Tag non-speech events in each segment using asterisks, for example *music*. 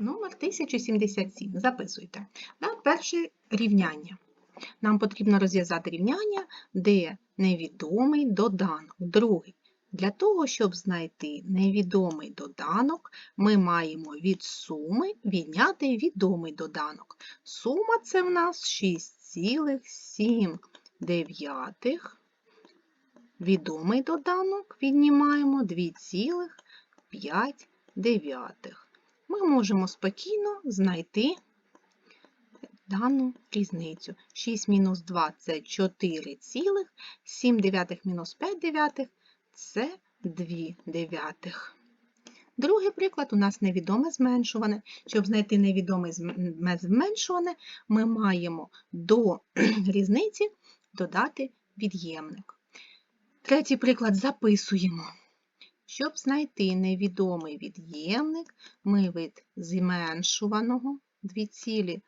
Номер 1077. Записуйте. На перше рівняння. Нам потрібно розв'язати рівняння, де невідомий доданок. Другий. Для того, щоб знайти невідомий доданок, ми маємо від суми відняти відомий доданок. Сума це в нас 6,7 дев'ятих. Відомий доданок віднімаємо 2,5 дев'ятих. Ми можемо спокійно знайти дану різницю. 6 мінус 2 – це 4 цілих, 7 дев'ятих мінус 5 дев'ятих – це 2 дев'ятих. Другий приклад у нас невідоме зменшуване. Щоб знайти невідоме зменшуване, ми маємо до *clears throat* різниці додати від'ємник. Третій приклад записуємо. Щоб знайти невідомий від'ємник, ми від зменшуваного 2,2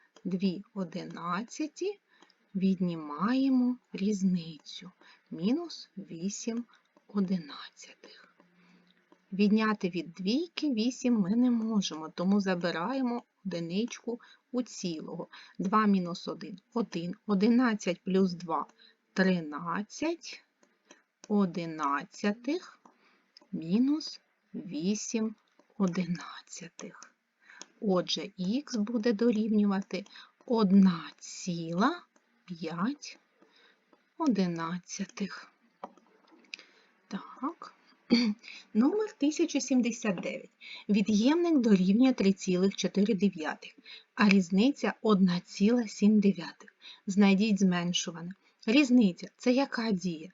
віднімаємо різницю мінус 8 одинадцятих. Відняти від двійки 8 ми не можемо, тому забираємо одиничку у цілого. 2 мінус 1 – 1. 11 плюс 2 – 13 одинадцятих мінус 8 одинадцятих. Отже, х буде дорівнювати 1,5 одинадцятих. Так. *clears throat* Номер 1079. Від'ємник дорівнює 3,4, а різниця 1,7. Знайдіть зменшуване. Різниця це яка дія?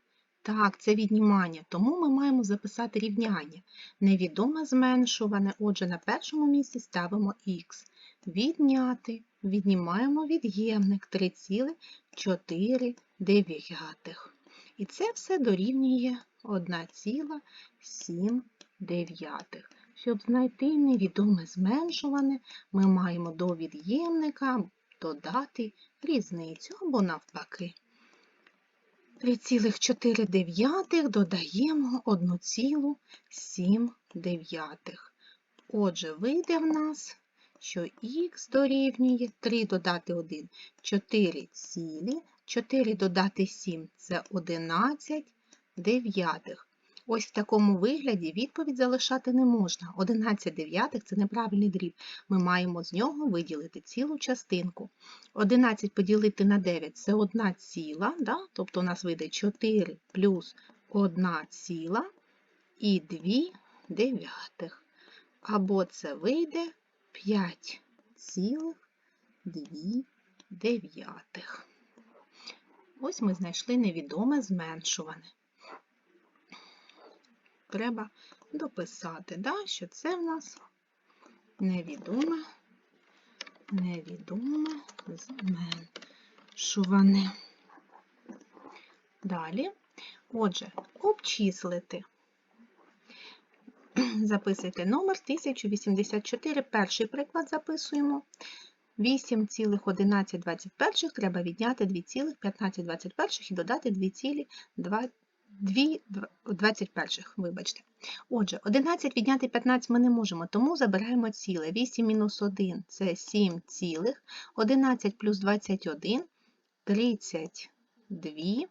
Так, це віднімання, тому ми маємо записати рівняння. Невідоме зменшуване, отже, на першому місці ставимо х. Відняти, віднімаємо від'ємник 3,4. І це все дорівнює 1,7. Щоб знайти невідоме зменшуване, ми маємо до від'ємника додати різницю або навпаки. 3,4 додаємо 1,7. Отже, вийде в нас, що х дорівнює 3 додати 1 4 цілі, 4 додати 7 це 11 дев'ятих. Ось в такому вигляді відповідь залишати не можна. 11 дев'ятих – це неправильний дріб. Ми маємо з нього виділити цілу частинку. 11 поділити на 9 – це 1 ціла, да? тобто у нас вийде 4 плюс 1 ціла і 2 дев'ятих. Або це вийде 5 цілих 2 дев'ятих. Ось ми знайшли невідоме зменшуване треба дописати, да, що це в нас невідоме, невідоме зменшуване. Далі, отже, обчислити. *clears throat* Записуйте номер 1084. Перший приклад записуємо. 8,1121 треба відняти 2,1521 і додати 2,2 2 21, вибачте. Отже, 11 відняти 15 ми не можемо, тому забираємо ціле. 8 мінус 1 це 7 цілих, 11 плюс 21 32,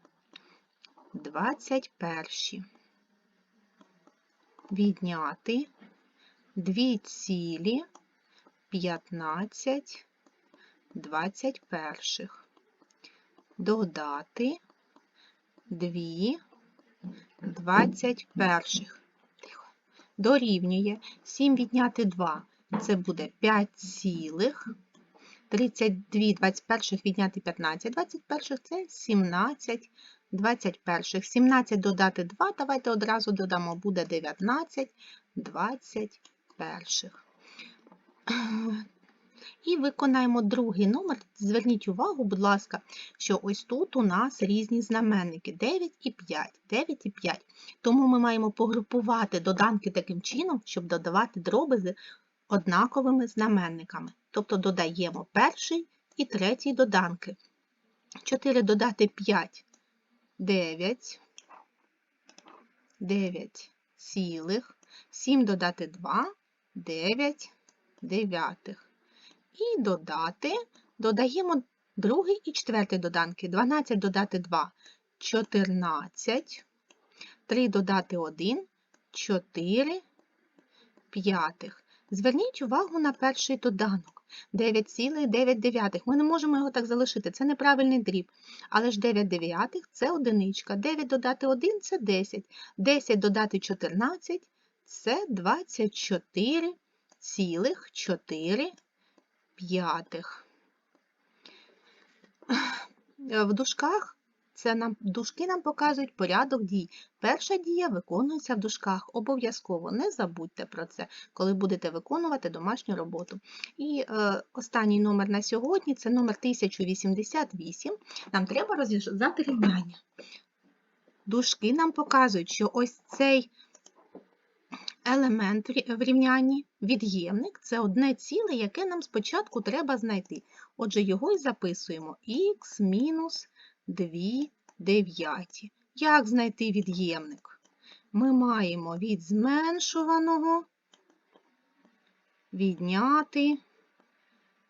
21. Відняти 2 цілі 15 21. Додати 2 21. Дорівнює 7 відняти 2. Це буде 5 цілих. 32 21 відняти 15 21 це 17 21. 17 додати 2, давайте одразу додамо, буде 19 21. І виконаємо другий номер. Зверніть увагу, будь ласка, що ось тут у нас різні знаменники 9 і 5. 9 і 5. Тому ми маємо погрупувати доданки таким чином, щоб додавати дроби з однаковими знаменниками. Тобто додаємо перший і третій доданки. 4 додати 5 9. 9 цілих. 7 додати 2 9 дев'ятих. І додати, додаємо другий і четвертий доданки. 12 додати 2 – 14. 3 додати 1 – 4 п'ятих. Зверніть увагу на перший доданок. 9,9. Ми не можемо його так залишити, це неправильний дріб. Але ж 9 дев'ятих – це одиничка. 9 додати 1 – це 10. 10 додати 14 – це 24 цілих 4 п'ятих. В дужках це нам, дужки нам показують порядок дій. Перша дія виконується в дужках. Обов'язково не забудьте про це, коли будете виконувати домашню роботу. І е, останній номер на сьогодні це номер 1088. Нам треба розв'язати рівняння. Дужки нам показують, що ось цей елемент в рівнянні, від'ємник, це одне ціле, яке нам спочатку треба знайти. Отже, його і записуємо х мінус 2 дев'яті. Як знайти від'ємник? Ми маємо від зменшуваного відняти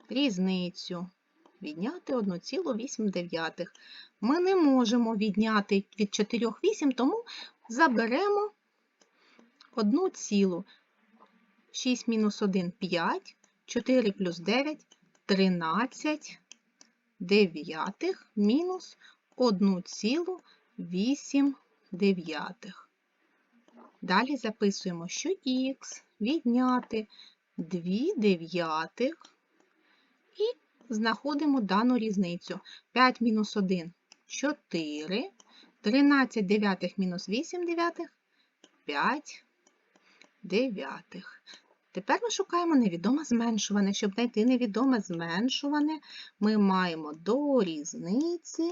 різницю. Відняти 1,8. Ми не можемо відняти від 4,8, тому заберемо 1 цілу. 6 мінус 1 – 5, 4 плюс 9 – 13 дев'ятих мінус 1,8 дев'ятих. Далі записуємо, що х відняти 2 дев'ятих і знаходимо дану різницю. 5 мінус 1 – 4, 13 дев'ятих мінус 8 дев'ятих – 5 дев'ятих. Тепер ми шукаємо невідоме зменшуване. Щоб знайти невідоме зменшуване, ми маємо до різниці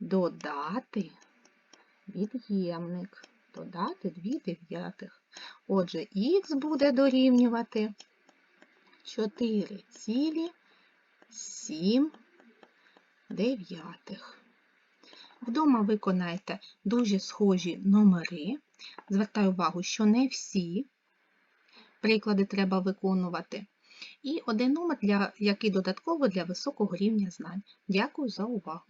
додати від'ємник. Додати 2 дев'ятих. Отже, х буде дорівнювати 4,7 дев'ятих. Вдома виконайте дуже схожі номери. Звертаю увагу, що не всі приклади треба виконувати. І один номер, для, який додатково для високого рівня знань. Дякую за увагу!